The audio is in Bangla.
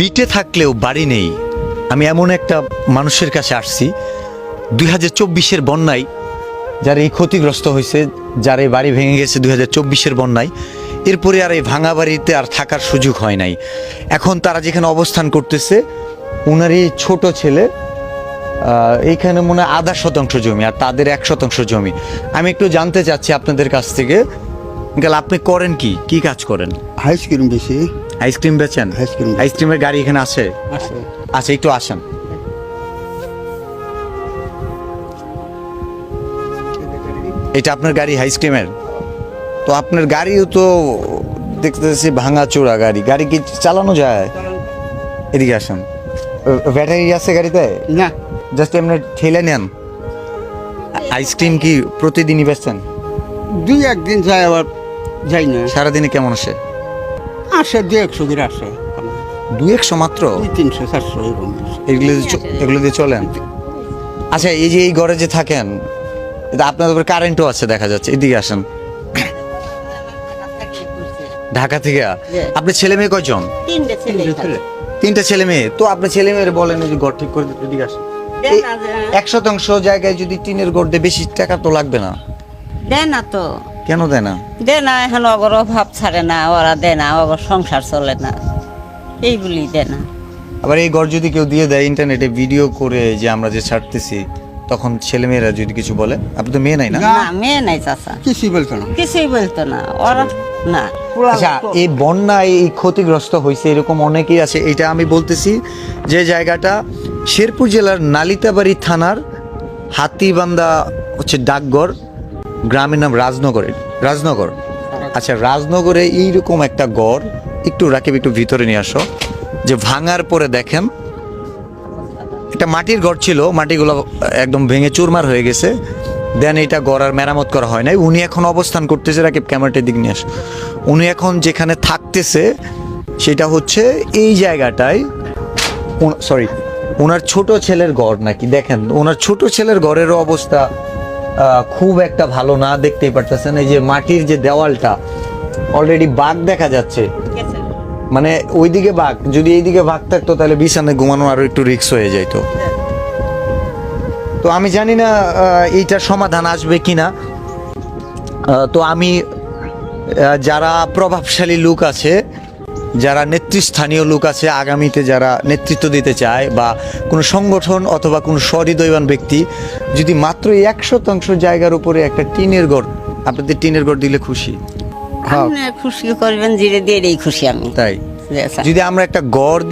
বিটে থাকলেও বাড়ি নেই। আমি এমন একটা মানুষের কাছে আসছি, দুই হাজার চব্বিশের বন্যায় যার এই ক্ষতিগ্রস্ত হয়েছে, যার এই বাড়ি ভেঙে গেছে দুই হাজার চব্বিশের বন্যায়, এরপরে আর এই ভাঙা বাড়িতে আর থাকার সুযোগ হয় নাই। এখন তারা যেখানে অবস্থান করতেছে ওনার এই ছোট ছেলে এইখানে মনে হয় আধা শতাংশ জমি, আর তাদের এক শতাংশ জমি। আমি একটু জানতে চাচ্ছি আপনাদের কাছ থেকে, গেল, আপনি করেন কি? কি কাজ করেন? আইসক্রিম বেশি। আইসক্রিম বেচেন? Ice cream. আইসক্রিমের গাড়ি এখানে আছে? আছে। আচ্ছা একটু আসেন। এটা আপনার গাড়ি আইসক্রিমের? তো আপনার গাড়িও তো দেখতেছি ভাঙা চোরা গাড়ি। গাড়ি কি চালানো যায়? এদিকে আসেন। ব্যাটারি আছে গাড়িতে? না। জাস্ট এমনি ঠেলে নেন। আইসক্রিম কি প্রতিদিনই বেচছেন দুই একদিন যায় আবার যাই না। সারাদিনে কেমন আসে? আসে দুই একশো করে আসে। দু একশো মাত্র? দুই তিনশো চারশো এরকম এগুলো দিয়ে চ- এগুলো দিয়ে চলেন। আচ্ছা এই যে এই ঘরে যে থাকেন এটা আপনাদের উপর কারেন্টও আছে দেখা যাচ্ছে। এদিকে আসেন। ঢাকা থেকে? আপনি ছেলে মেয়ে কয়জন? তিনটে ছেলে। তিনটা ছেলে। মেয়ে। তো আপনি ছেলে মেয়ের বলেন এই যে ঘর ঠিক করে দিতে এদিকে আসেন। না যে- এক শতাংশ জায়গায় যদি টিনের ঘর দিয়ে বেশি টাকা তো লাগবে না। দেয় না তো। কেন দেয় না? দেয় না এখন অগর অভাব ছাড়ে না ওরা দেয় না অগর সংসার চলে না। এইগুলি দেয় না। আবার এই ঘর যদি কেউ দিয়ে দেয় ইন্টারনেটে ভিডিও করে যে আমরা যে ছাড়তেছি তখন ছেলে মেয়েরা যদি কিছু বলে? আপনি তো মেয়ে নাই না? না। না মেয়ে নাই চাচা। কিছুই বলতো না। কিছুই বলতো না। ওরা না। আচ্ছা এই বন্যায় এই ক্ষতিগ্রস্ত হয়েছে এরকম অনেকেই আছে। এটা আমি বলতেছি যে জায়গাটা শেরপুর জেলার নালিতাবাড়ি থানার হাতিবান্দা হচ্ছে ডাকঘর। গ্রামের নাম রাজনগরের রাজনগর। আচ্ছা রাজনগরে এইরকম একটা গড় একটু রাকিব একটু ভিতরে নিয়ে আসো যে ভাঙার পরে দেখেন এটা মাটির ঘর ছিল মাটিগুলো একদম ভেঙে চুরমার হয়ে গেছে দেন এটা গড়ার মেরামত করা হয় নাই। উনি এখন অবস্থান করতেছে রাকিব ক্যামেরাটার দিক নিয়ে আস। উনি এখন যেখানে থাকতেছে সেটা হচ্ছে এই জায়গাটায় সরি ওনার ছোট ছেলের ঘর নাকি? দেখেন ওনার ছোট ছেলের ঘরেরও অবস্থা খুব একটা ভালো না দেখতেই পারতেছেন। এই যে মাটির যে দেওয়ালটা অলরেডি বাঘ দেখা যাচ্ছে। মানে ওইদিকে বাঘ যদি এইদিকে বাঘ থাকতো তাহলে বিছানায় ঘুমানো আরও একটু রিক্স হয়ে যাইতো। তো আমি জানি না এইটার সমাধান আসবে কিনা। আহ, তো আমি যারা প্রভাবশালী লোক আছে যারা নেতৃস্থানীয় লোক আছে আগামীতে যারা নেতৃত্ব দিতে চায় বা কোনো সংগঠন অথবা কোনো সহৃদয়বান ব্যক্তি যদি মাত্র এক শতাংশ জায়গার উপরে একটা টিনের ঘর আপনাদের টিনের ঘর দিলে খুশি? খুশি করবেন জিরে দিয়ে খুশি আমি। তাই? যদি আমরা একটা গড়